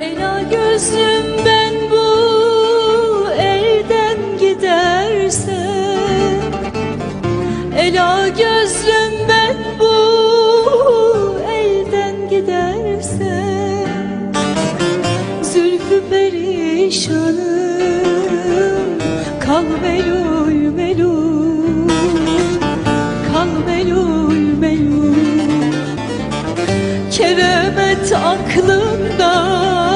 Ela gözlüm ben bu elden giderse Ela gözlüm ben bu elden giderse Zülfü perişanım Kal melul melul Kal melul melul. Keremet aklımdan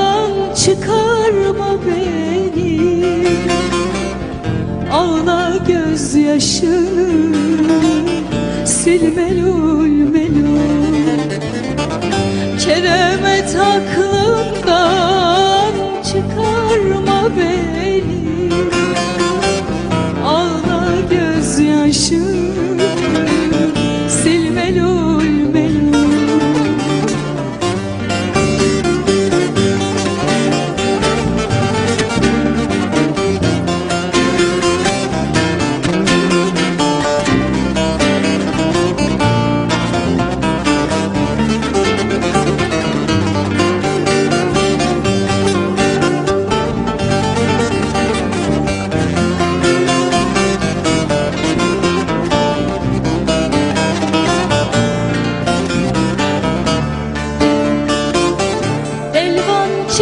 çıkarma beni. Ağla gözyaşını sil melul melul Keremet aklımdan çıkarma beni. Ağla gözyaşını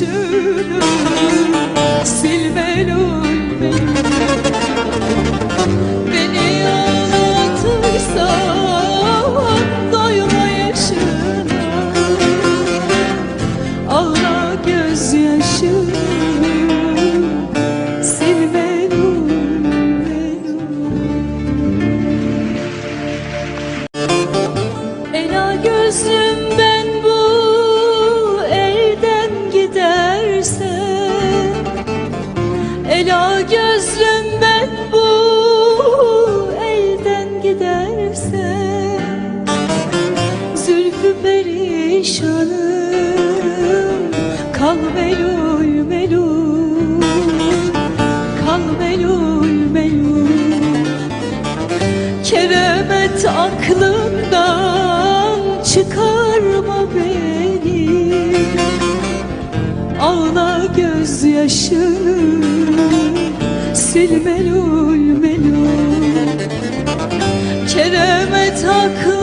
gözyaşını sil melul melul Beni ağlatırsan doyma yaşına Ağla gözyaşını sil melul Ela gözlüm melul melul. Kal melul melul. Keremet aklımdan çıkarma beni. Ağla gözyaşını sil melul melul. Keremet aklımdan